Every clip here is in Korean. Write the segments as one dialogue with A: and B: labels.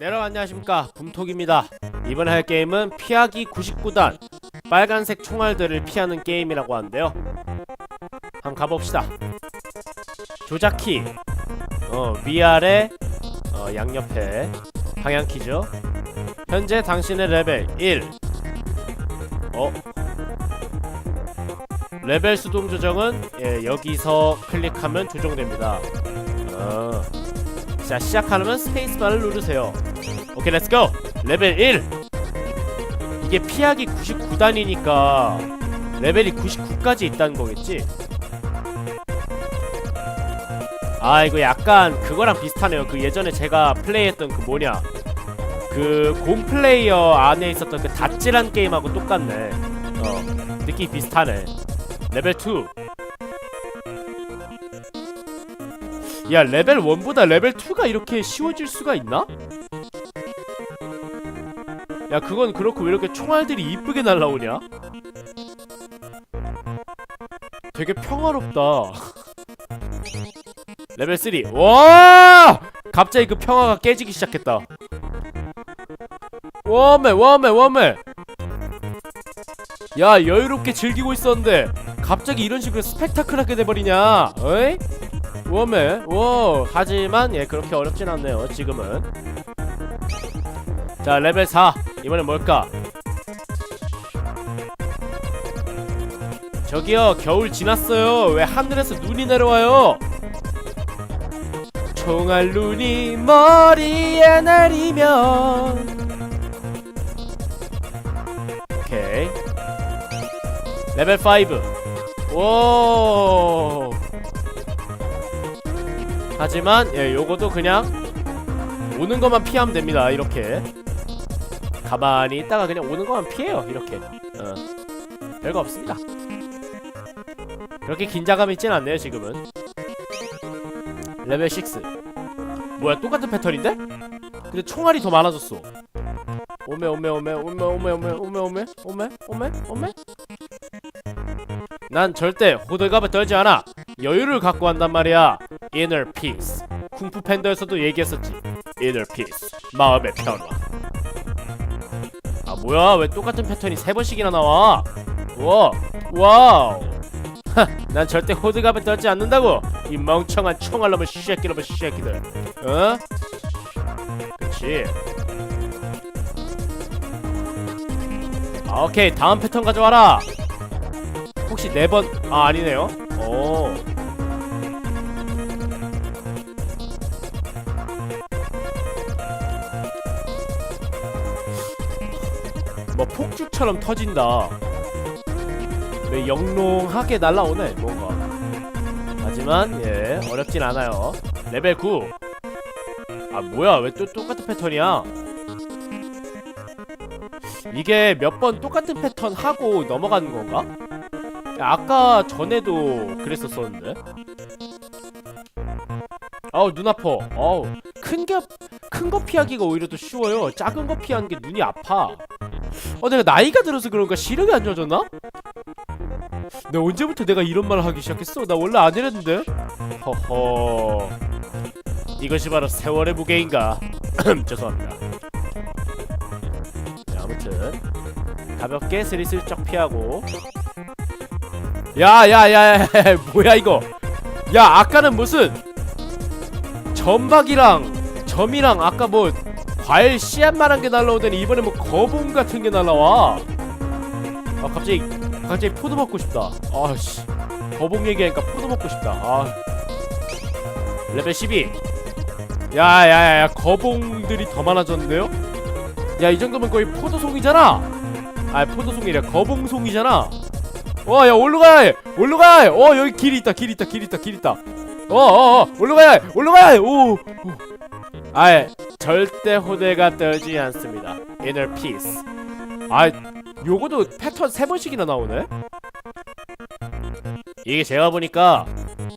A: 네, 여러분 안녕하십니까. 붐톡입니다. 이번에 할 게임은 피하기 99단 빨간색 총알들을 피하는 게임이라고 하는데요. 한번 가봅시다. 조작키 어 위아래 어 양옆에 방향키죠. 현재 당신의 레벨 1 어? 레벨 수동 조정은 예, 여기서 클릭하면 조정됩니다. 어. 자 시작하려면 스페이스바를 누르세요 오케이 렛츠고 레벨 1 이게 피하기 99단이니까 레벨이 99까지 있다는 거겠지? 아 이거 약간 그거랑 비슷하네요. 그 예전에 제가 플레이했던 그 뭐냐? 그 곰플레이어 안에 있었던 그 다찌란 게임하고 똑같네. 어 느낌 비슷하네. 레벨 2야 레벨 1보다 레벨 2가 이렇게 쉬워질 수가 있나? 야 그건 그렇고 왜 이렇게 총알들이 이쁘게 날라오냐? 되게 평화롭다. 레벨 3 와! 갑자기 그 평화가 깨지기 시작했다. 워메 워메 워메 야 여유롭게 즐기고 있었는데 갑자기 이런 식으로 스펙타클하게 돼버리냐? 어이? 웜에 워. 하지만 예 그렇게 어렵진 않네요 지금은. 자 레벨 4 이번엔 뭘까? 저기요 겨울 지났어요. 왜 하늘에서 눈이 내려와요? 총알 눈이 머리에 내리면. 오케이. 레벨 5 오. 하지만 예 요거도 그냥 오는 것만 피하면 됩니다 이렇게 가만히 있다가 그냥 오는 것만 피해요 이렇게 어. 별거 없습니다 그렇게 긴장감 있진 않네요 지금은 레벨 6 뭐야 똑같은 패턴인데? 근데 총알이 더 많아졌어 오메 오메 오메 오메 오메 오메 오메 오메 오메 오메 오메 난 절대 호들갑을 떨지 않아 여유를 갖고 한단 말이야 Inner Peace 쿵푸 팬더에서도 얘기했었지 Inner Peace 마음의 평화 아 뭐야? 왜 똑같은 패턴이 세 번씩이나 나와? 와 와우. 하, 난 절대 호들갑을 떨지 않는다고. 이 멍청한 총알놈의 쉐끼놈의 쉐끼들. 어? 그치. 아 오케이. 다음 패턴 가져와라. 혹시 네번 아 아니네요. 오 폭죽처럼 터진다. 왜 영롱하게 날라오네 뭔가. 하지만 예 어렵진 않아요. 레벨 9. 아 뭐야 왜 또 똑같은 패턴이야? 이게 몇 번 똑같은 패턴 하고 넘어가는 건가? 야, 아까 전에도 그랬었었는데. 아우 눈 아파. 아우 큰게 큰 거 피하기가 오히려 더 쉬워요. 작은 거 피하는 게 눈이 아파. 어 내가 나이가 들어서 그런가 시력이 안 좋아졌나? 내가 언제부터 내가 이런 말을 하기 시작했어? 나 원래 안 이랬는데? 허허 이것이 바로 세월의 무게인가? 죄송합니다 자, 아무튼 가볍게 스리슬쩍 피하고 야야야야 뭐야 이거 야 아까는 무슨 점박이랑 점이랑 아까 뭐 과일 씨앗만한 게 날라오더니 이번에 뭐 거봉 같은 게 날라와. 아 갑자기 갑자기 포도 먹고 싶다. 아씨 거봉 얘기하니까 포도 먹고 싶다. 아 레벨 12. 야야야 거봉들이 더 많아졌는데요? 야 이 정도면 거의 포도송이잖아. 아 포도송이래 거봉송이잖아. 와야 올라가야 해. 올라가야 해. 어 여기 길 있다 길 있다 길 있다 길 있다. 어어어 올라가야 해. 올라가야 해. 오. 오. 아예 절대 호대가 떨지 않습니다. Inner Peace. 아, 요거도 패턴 세 번씩이나 나오네. 이게 제가 보니까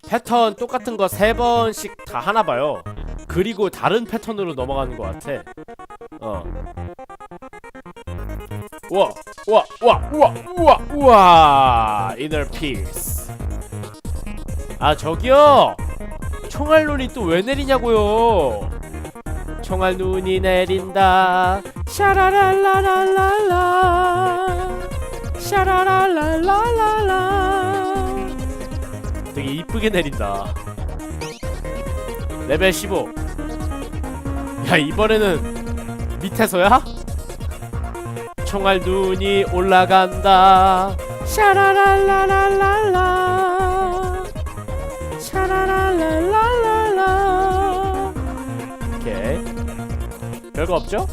A: 패턴 똑같은 거 세 번씩 다 하나 봐요. 그리고 다른 패턴으로 넘어가는 것 같아. 어. 우와, 우와, 우와, 우와, 우와, 우와. Inner Peace. 아 저기요. 총알론이 또 왜 내리냐고요. 총알 눈이 내린다. 샤라랄라랄랄라. 샤라랄랄랄라 되게 이쁘게 내린다. 레벨 15 야 이번에는 밑에서야? 총알 눈이 올라간다. 샤라랄라랄랄라. 샤라랄랄랄라 별거 없죠?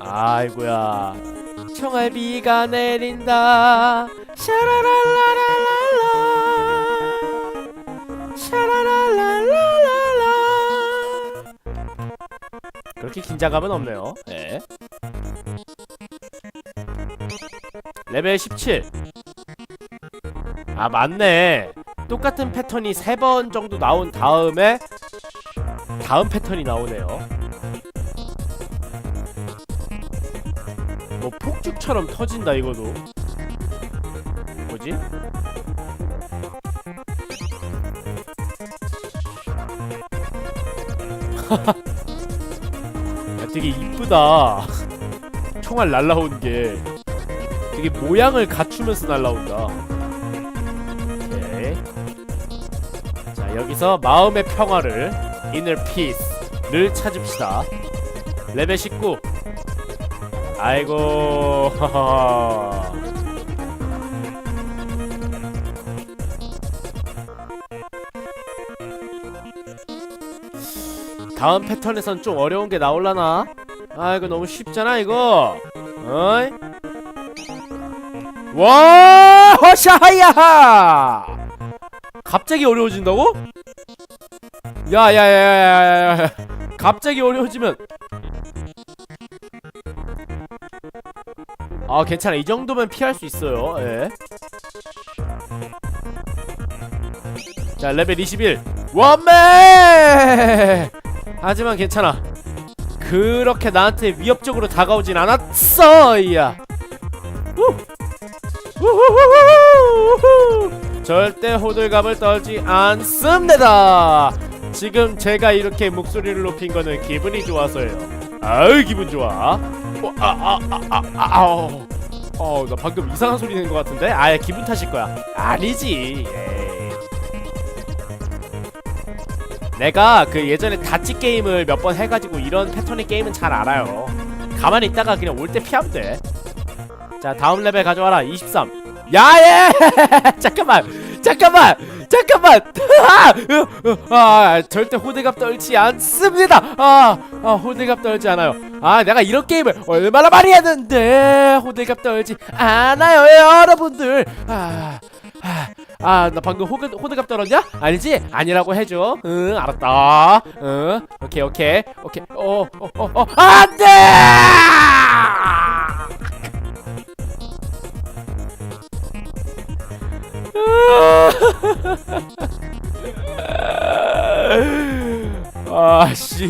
A: 아이고야. 총알비가 내린다. 샤라랄라랄랄라. 샤라랄랄랄라 그렇게 긴장감은 없네요. 네. 레벨 17아 맞네. 똑같은 패턴이 세번 정도 나온 다음에 다음 패턴이 나오네요. 뭐 폭죽처럼 터진다 이거도. 뭐지? 야, 되게 이쁘다. 총알 날라온 게. 되게 모양을 갖추면서 날라온다. 오케이 자 여기서 마음의 평화를 inner peace를 찾읍시다 레벨 19 아이고 다음 패턴에선 좀 어려운 게 나올라나? 아 이거 너무 쉽잖아 이거 어이? 와 허샤하야 갑자기 어려워진다고? 야야야야야야 갑자기 어려워지면. 아 괜찮아. 이 정도면 피할 수 있어요. 예. 자 레벨 21 원맨! 하지만 괜찮아. 그렇게 나한테 위협적으로 다가오진 않았어 야. 절대 호들갑을 떨지 않습니다 지금 제가 이렇게 목소리를 높인 거는 기분이 좋아서예요 아유 기분 좋아 어, 아, 아, 아, 아, 아. 어, 나 방금 이상한 소리 낸 것 같은데? 아예 기분 탓일 거야. 아니지. 에이. 내가 그 예전에 다치 게임을 몇 번 해가지고 이런 패턴의 게임은 잘 알아요. 가만히 있다가 그냥 올 때 피하면 돼. 자, 다음 레벨 가져와라. 23. 야예! 잠깐만, 잠깐만, 잠깐만. 아, 아, 절대 호들갑 떨지 않습니다. 아, 아, 호들갑 떨지 않아요. 아, 내가 이런 게임을 얼마나 많이 했는데 호들갑 떨지 않아요, 여러분들. 아, 아, 아, 나 방금 호드, 호들갑 떨었냐? 아니지? 아니라고 해줘. 응, 알았다. 응, 오케이, 오케이, 오케이. 어, 어, 어, 어, 안 돼! 아, 씨.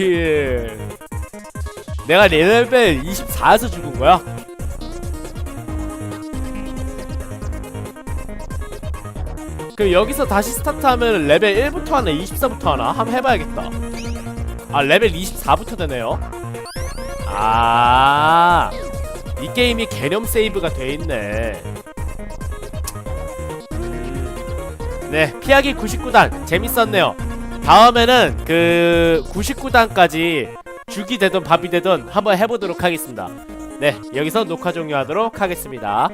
A: 내가 레벨 24에서 죽은 거야? 그럼 여기서 다시 스타트하면 레벨 1부터 하나, 24부터 하나? 한번 해봐야겠다. 아, 레벨 24부터 되네요. 아, 이 게임이 개념 세이브가 돼 있네. 네, 피하기 99단 재밌었네요. 다음에는 그 99단까지 죽이 되든 밥이 되든 한번 해보도록 하겠습니다. 네, 여기서 녹화 종료하도록 하겠습니다.